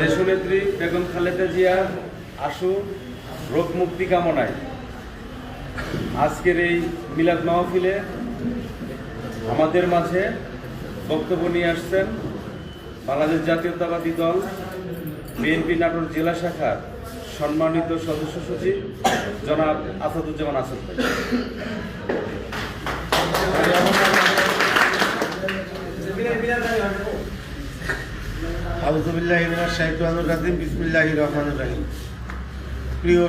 দেশনেত্রী বেগম খালেদা জিয়ার আশু রোগ মুক্তি কামনায়। আজকের এই মিলাদ মাহফিলে আমাদের মাঝে বক্তব্য নিয়ে আসছেন বাংলাদেশ জাতীয়তাবাদী দল, বিএনপি নাটোর জেলা শাখার সম্মানিত সদস্য সচিব জনাব আসাদুজ্জামান আসাদ ভাই। প্রিয়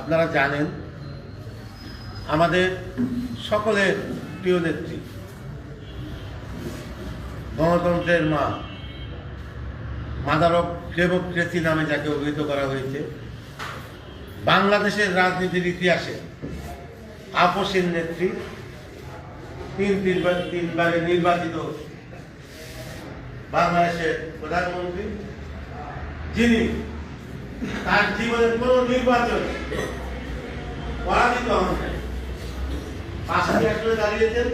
আপনারা জানেন, আমাদের সকলের প্রিয় নেত্রী, গণতন্ত্রের মা, মাদার অফ ডেমোক্রেসি নামে যাকে অভিহিত করা হয়েছে, বাংলাদেশের রাজনীতির ইতিহাসে আপসীন নেত্রী তিন তিনবার, তিনবারে নির্বাচিত বাংলাদেশের প্রধানমন্ত্রী, যিনি তার জীবনের কোন নির্বাচন পরাজিত হন নাই। পাঁচটি আসলে দাঁড়িয়েছেন,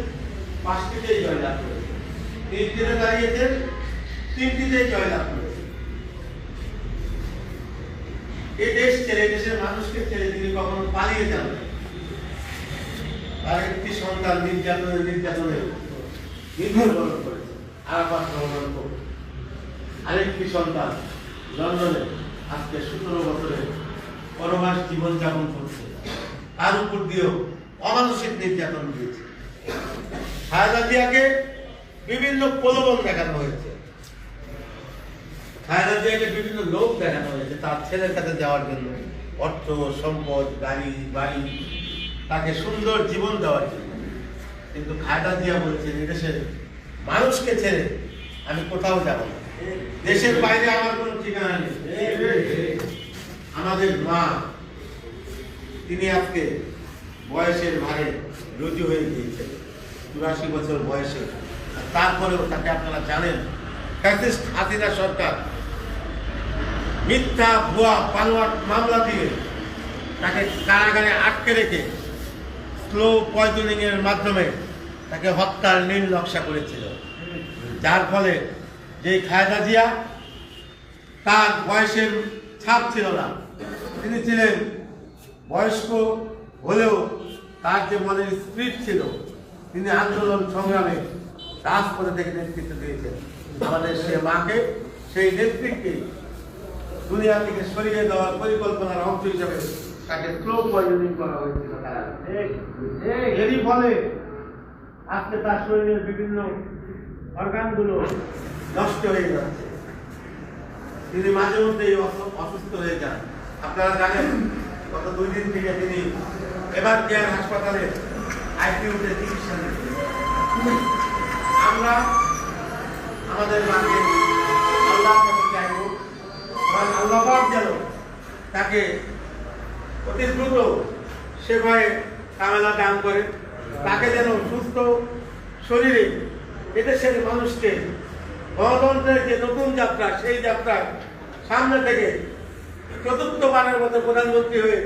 পাঁচটিতেই জয়লাভ করেছেন তিনটিতে দাঁড়িয়েছেন, তিনটিতেই জয়লাভ করেছেন এই দেশ ছেড়ে দেশের মানুষকে ছেড়ে তিনি কখনো পালিয়ে যান। তার একটি সন্তান নির্যাতনের নির্যাতনে মৃত্যুবরণ করেছে, আরাফাত ভ্রমণ করে আরেকটি সন্তান লন্ডনে আজকে সতেরো বছরে পরমাস জীবনযাপন করছে। তার উপর দিয়েও অমানসিক নির্যাতন দিয়েছে খায়দা জিয়াকে বিভিন্ন প্রলোভন দেখানো হয়েছে। খায়দা জিয়াকে বিভিন্ন লোক দেখানো হয়েছে, তার ছেলের কাছে যাওয়ার জন্য অর্থ, সম্পদ, গাড়ি, বাড়ি তাকে সুন্দর জীবন দেওয়ার জন্য। কিন্তু খায়দা জিয়া বলছেন এদেশের মানুষকে ছেড়ে আমি কোথাও যাব না। দেশের বাইরে আমার কোনো ঠিকানা নেই। আমাদের মা, তিনি আজকে বয়সের ভারে রুজু হয়ে গিয়েছেন, চুরাশি বছর বয়সে। তারপরেও তাকে আপনারা জানেন, ফ্যাসিস্ট হাসিনা সরকার মিথ্যা, ভুয়া পানোয়াট মামলা দিয়ে তাকে কারাগারে আটকে রেখে স্লো পয়জনিং এর মাধ্যমে তাকে হত্যার নীল নকশা করেছিল। যার ফলে যে খায়দা জিয়া তার বয়সের ছাপ ছিল না, তিনি ছিলেন বয়স্ক হলেও তার যে মনের স্পিরিট ছিল, তিনি আন্দোলন সংগ্রামে রাজপথে থেকে নেতৃত্ব দিয়েছেন। আমাদের সে মাকে, সেই নেতৃত্বকে দুনিয়া থেকে সরিয়ে দেওয়ার পরিকল্পনার অংশ হিসেবে তাকে স্লো পয়জনিং করা হয়েছিল এরই ফলে আজকে তার শরীরের বিভিন্ন অর্গানগুলো নষ্ট হয়ে যাচ্ছে। তিনি মাঝে মধ্যেই অসু- অসুস্থ হয়ে যান। আপনারা জানেন, গত দুই দিন থেকে তিনি এবার কেয়ার হাসপাতালে আইসিইউতে চিকিৎসা নিচ্ছেন। আমরা আমাদের মাকে আল্লাহর কাছে চাইব আল্লাহ যেন তাকে অতি দ্রুত সেবায় কামেলা দান করে। তাকে যেন সুস্থ শরীরে এদেশের মানুষকে গণতন্ত্রের যে নতুন যাত্রা, সেই যাত্রায় সামনে থেকে চতুর্থবারের মতো প্রধানমন্ত্রী হয়ে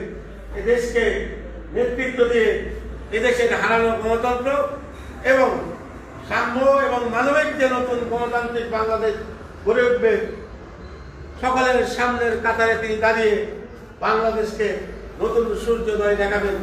এদেশকে নেতৃত্ব দিয়ে এদেশের হারানো গণতন্ত্র এবং সাম্য এবং মানবিক যে নতুন গণতান্ত্রিক বাংলাদেশ গড়ে উঠবে, সকলের সামনের কাতারে তিনি দাঁড়িয়ে বাংলাদেশকে নতুন সূর্যোদয় দেখাবেন।